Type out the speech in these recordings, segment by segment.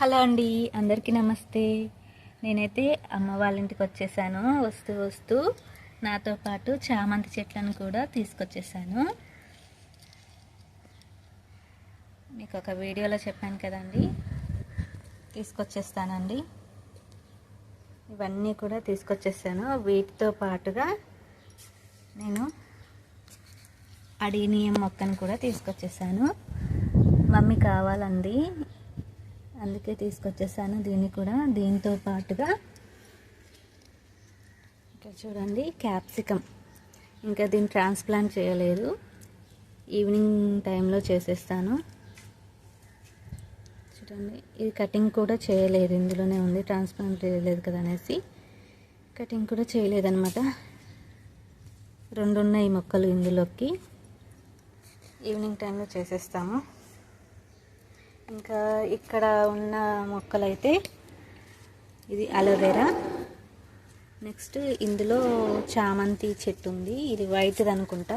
Hello అండి అందరికీ నమస్తే. నేనైతే అమ్మ వాళ్ళ ఇంటికి వచ్చేసాను వస్తూ వస్తూ నాతో పాటు చామంతి చెట్లను కూడా తీసుకొచ్చేసాను. మీకు ఒక వీడియోలో చెప్పాను కదండి తీసుకొచ్చేస్తానండి. ఇవన్నీ కూడా తీసుకొచ్చేసాను. వీటితో పాటుగా నేను అడీనియం మొక్కను కూడా తీసుకొచ్చేసాను. మమ్మీ కావాలండి అందుకే తీసుకొచ్చేసాను దీన్ని కూడా. దీంతో పాటుగా ఇక్కడ చూడండి క్యాప్సికమ్. ఇంకా దీన్ని ట్రాన్స్ప్లాంట్ చేయలేదు. ఈవినింగ్ టైంలో చేసేస్తాను. చూడండి ఇది కటింగ్ కూడా చేయలేదు. ఇందులోనే ఉంది ట్రాన్స్ప్లాంట్ చేయలేదు కదా అనేసి. కటింగ్ కూడా చేయలేదనమాట రెండు ఉన్నాయి మొక్కలు ఇందులోకి. ఈవినింగ్ టైంలో చేసేస్తాము. ఇంకా ఇక్కడ ఉన్న మొక్కలైతే ఇది అలోవెరా. నెక్స్ట్ ఇందులో చామంతి చెట్టు ఉంది. ఇది వైట్ది అనుకుంటా.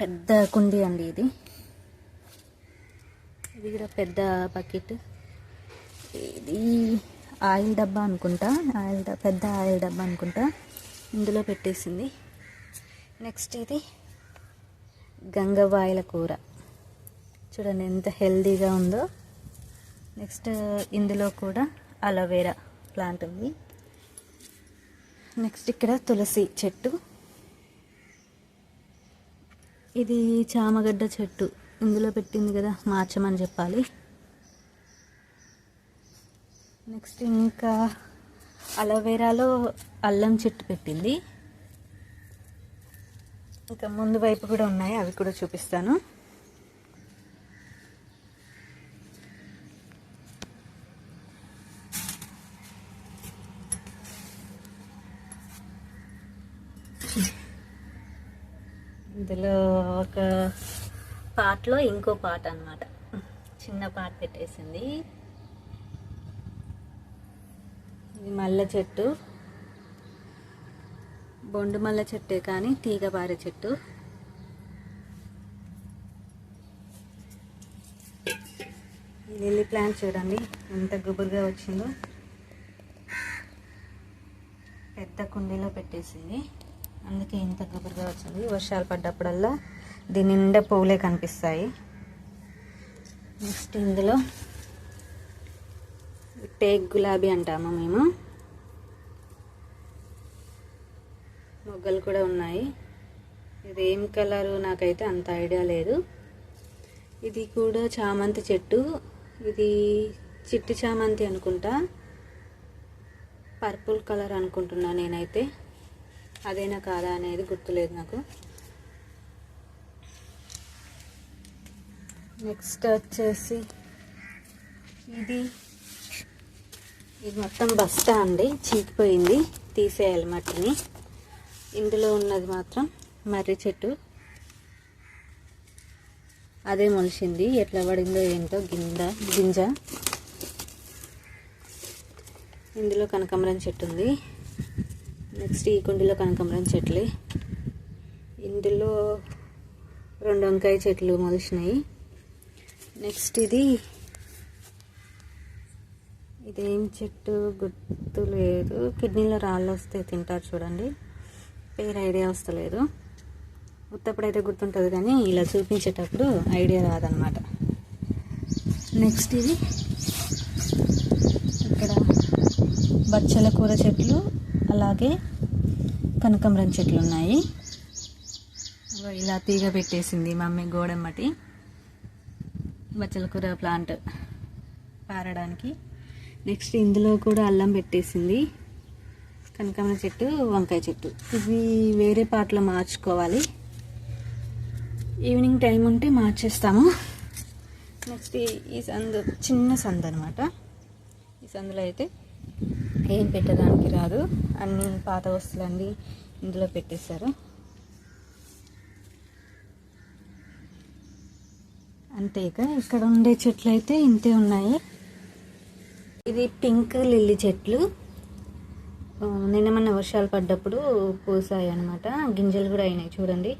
పెద్ద కుండీ అండి ఇది. ఇది కూడా పెద్ద బకెట్. ఇది ఆయిల్ డబ్బా అనుకుంటా. ఆయిల్ పెద్ద ఆయిల్ డబ్బా అనుకుంటా. ఇందులో పెట్టేసింది. నెక్స్ట్ ఇది గంగవాయిల కూర. చూడండి ఎంత హెల్దీగా ఉందో. నెక్స్ట్ ఇందులో కూడా అలోవెరా ప్లాంట్ ఉంది. నెక్స్ట్ ఇక్కడ తులసి చెట్టు. ఇది చామగడ్డ చెట్టు. ఇందులో పెట్టింది కదా మార్చమని చెప్పాలి. నెక్స్ట్ ఇంకా అలోవెరాలో అల్లం చెట్టు పెట్టింది. ఇంకా ముందు వైపు కూడా ఉన్నాయి అవి కూడా చూపిస్తాను. ఇందులో ఒక పాటలో ఇంకో పార్ట్ అన్నమాట. చిన్న పాట పెట్టేసింది. ఇది మల్ల చెట్టు. బొండు మల్లె చెట్టే కానీ తీగ పారే చెట్టు. లిల్లీ ప్లాంట్ చూడండి ఎంత గుబురుగా వచ్చిందో. పెద్ద కుండీలో పెట్టేసింది. అందుకే ఇంత గుబురుగా వచ్చింది. వర్షాలు పడ్డప్పుడల్లా దీని నిండా పువ్వులే కనిపిస్తాయి. నెక్స్ట్ ఇందులో టేక్ గులాబీ అంటాము మేము. మొగ్గలు కూడా ఉన్నాయి. ఇది ఏం కలరు? నాకైతే అంత ఐడియా లేదు. ఇది కూడా చామంతి చెట్టు. ఇది చిట్టి చామంతి అనుకుంటా. పర్పుల్ కలర్ అనుకుంటున్నా నేనైతే. అదేనా కాదా అనేది గుర్తులేదు నాకు. నెక్స్ట్ వచ్చేసి ఇది ఇది మొత్తం బస్తా అండి. చీకిపోయింది. తీసేయాలి మట్టిని. ఇందులో ఉన్నది మాత్రం మర్రి చెట్టు. అదే మొలిచింది ఎట్లా పడిందో ఏంటో గింజ గింజ. ఇందులో కనకాంబరం చెట్టు ఉంది. నెక్స్ట్ ఈ కుండీలో కనకాంబరం చెట్లు. ఇందులో రెండు వంకాయ చెట్లు మొలిచినాయి. నెక్స్ట్ ఇది ఇదేం చెట్టు గుర్తు లేదు. కిడ్నీలో రాళ్ళు వస్తే తింటారు చూడండి. పేరు ఐడియా వస్తలేదు. ఉత్తప్పుడైతే గుర్తుంటుంది కానీ ఇలా చూపించేటప్పుడు ఐడియా రాదనమాట నెక్స్ట్ ఇది ఇక్కడ బచ్చల కూర చెట్లు. అలాగే కనకంబరం చెట్లు ఉన్నాయి. ఇలా తీగ పెట్టేసింది మమ్మీ గోడమ్మటి. బచ్చల కూర ప్లాంట్ పారడానికి. నెక్స్ట్ ఇందులో కూడా అల్లం పెట్టేసింది. కనకాంబరం చెట్టు వంకాయ చెట్టు. ఇవి వేరే పాటలో మార్చుకోవాలి. ఈవినింగ్ టైం ఉంటే మార్చేస్తాము. నెక్స్ట్ ఈ సందు చిన్న సందు అనమాట ఈ సందులో అయితే ఏం పెట్టడానికి రాదు. అన్ని పాత వస్తువులన్నీ ఇందులో పెట్టేశారు. అంతే ఇక ఇక్కడ ఉండే చెట్లు అయితే ఇంతే ఉన్నాయి. ఇది పింక్ లిల్లీ చెట్లు. ఆ, నిన్న వర్షాలు పడ్డప్పుడు పూసాయి అనమాట గింజలు కూడా అయినాయి చూడండి.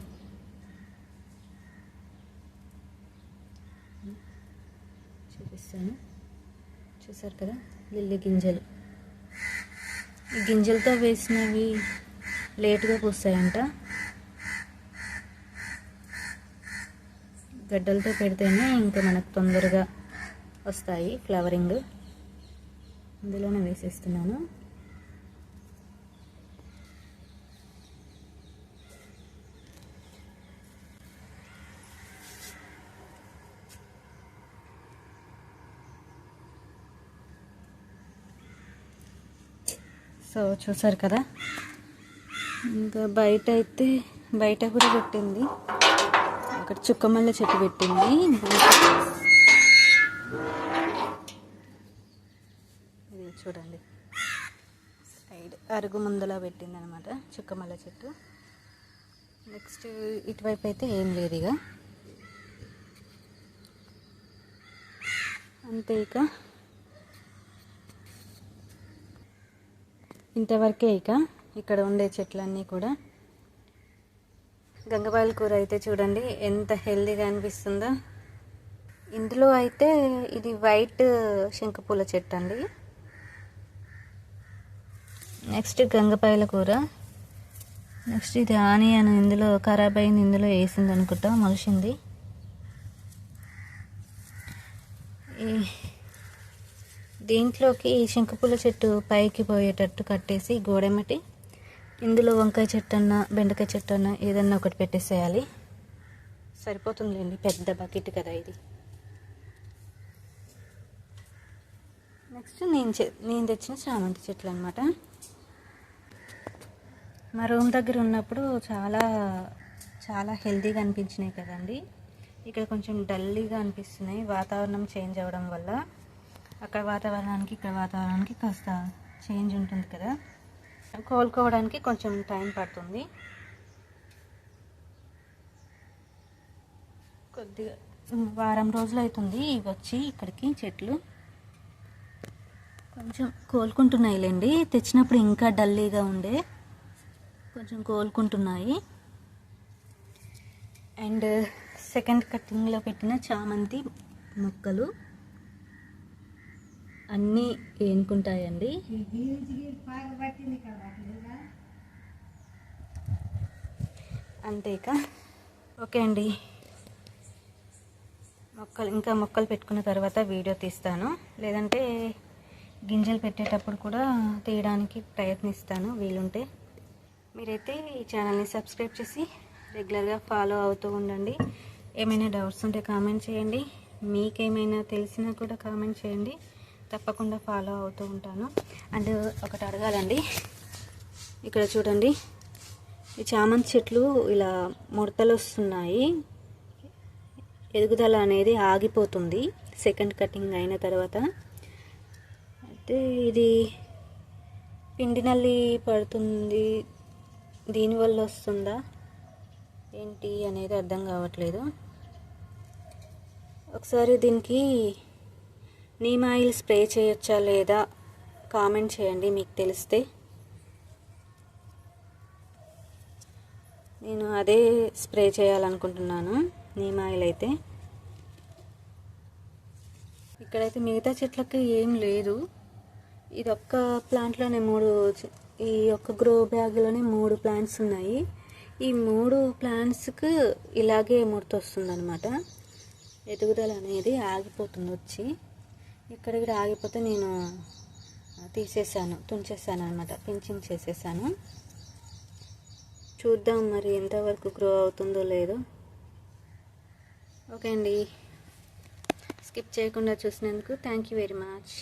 చూపిస్తాను. చూసారు కదా? లిల్లీ గింజలు. ఈ గింజలతో వేసినవి లేటుగా పూస్తాయంట. గడ్డలతో పెడితేనే ఇంకా మనకు తొందరగా వస్తాయి ఫ్లవరింగ్. ఇందులోనే వేసేస్తున్నాను. సో చూసారు కదా? ఇంకా బయట అయితే బయట కూడా పెట్టింది. అక్కడ చుక్కమల్ల చెట్టు పెట్టింది. ఇది చూడండి. సైడ్ అరుగు ముందులా పెట్టింది అనమాట చుక్కమల్ల చెట్టు. నెక్స్ట్ ఇటువైపు అయితే ఏం లేదు ఇక. అంతే ఇక. ఇంతవరకే ఇక ఇక్కడ ఉండే చెట్లన్నీ కూడా. గంగబాయిల కూర అయితే చూడండి ఎంత హెల్దీగా అనిపిస్తుందో. ఇందులో అయితే ఇది వైట్ శంఖపూల చెట్టు అండి. నెక్స్ట్ గంగపాయల కూర. నెక్స్ట్ ఇది ఆనియన్ ఇందులో ఖరాబ్ అయింది ఇందులో వేసింది అనుకుంటా మలిసింది ఈ దీంట్లోకి ఈ శంకుపూల చెట్టు పైకి పోయేటట్టు కట్టేసి గోడెమటి ఇందులో వంకాయ చెట్టు అన్న బెండకాయ చెట్టు అన్న ఏదన్నా ఒకటి పెట్టేసేయాలి. సరిపోతుందిలేండి పెద్ద బకెట్ కదా ఇది. నెక్స్ట్ నేను నేను తెచ్చిన చామంతి చెట్లు అనమాట మా రూమ్ దగ్గర ఉన్నప్పుడు చాలా చాలా హెల్తీగా అనిపించినాయి కదండి. ఇక్కడ కొంచెం డల్లీగా అనిపిస్తున్నాయి వాతావరణం చేంజ్ అవ్వడం వల్ల. అక్కడ వాతావరణానికి ఇక్కడ వాతావరణానికి కాస్త చేంజ్ ఉంటుంది కదా. కోలుకోవడానికి కొంచెం టైం పడుతుంది. కొద్దిగా వారం రోజులు అవుతుంది ఇవి వచ్చి ఇక్కడికి చెట్లు కొంచెం కోలుకుంటున్నాయిలేండి. తెచ్చినప్పుడు ఇంకా డల్లీగా ఉండే కొంచెం కోలుకుంటున్నాయి. అండ్ సెకండ్ కటింగ్లో పెట్టిన చామంతి మొక్కలు. అన్నీ ఏనుకుంటాయండి. అంతే ఇక ఓకే అండి. మొక్కలు ఇంకా మొక్కలు పెట్టుకున్న తర్వాత వీడియో తీస్తాను. లేదంటే గింజలు పెట్టేటప్పుడు కూడా తీయడానికి ప్రయత్నిస్తాను వీలుంటే. మీరైతే ఈ ఛానల్ని సబ్స్క్రైబ్ చేసి రెగ్యులర్గా ఫాలో అవుతూ ఉండండి. ఏమైనా డౌట్స్ ఉంటే కామెంట్ చేయండి. మీకేమైనా తెలిసినా కూడా కామెంట్ చేయండి. తప్పకుండా ఫాలో అవుతూ ఉంటాను. అండ్ ఒకటి అడగాలండి. ఇక్కడ చూడండి. ఈ చామంతి చెట్లు ఇలా ముడతలు వస్తున్నాయి. ఎదుగుదల అనేది ఆగిపోతుంది. సెకండ్ కటింగ్ అయిన తర్వాత. అయితే ఇది పిండి నల్లి పడుతుంది. దీనివల్ల వస్తుందా? ఏంటి అనేది అర్థం కావట్లేదు. ఒకసారి దీనికి నీమ్ ఆయిల్ స్ప్రే చేయొచ్చా లేదా? కామెంట్ చేయండి మీకు తెలిస్తే. నేను అదే స్ప్రే చేయాలనుకుంటున్నాను నీమ్ ఆయిల్ అయితే. ఇక్కడైతే మిగతా చెట్లకి ఏం లేదు. ఇది ఒక్క ప్లాంట్లోనే మూడు ఈ ఒక్క గ్రో బ్యాగ్లోనే మూడు ప్లాంట్స్ ఉన్నాయి. ఈ మూడు ప్లాంట్స్కి ఇలాగే ముడత వస్తుందన్నమాట ఎదుగుదల అనేది ఆగిపోతుంది వచ్చి. ఇక్కడ ఇక్కడ ఆగిపోతే నేను తీసేసాను తుంచేసాను అనమాట పించింగ్ చేసేసాను. చూద్దాం మరి ఎంతవరకు గ్రో అవుతుందో లేదో. ఓకే అండి. స్కిప్ చేయకుండా చూసినందుకు థ్యాంక్ యూ వెరీ మచ్.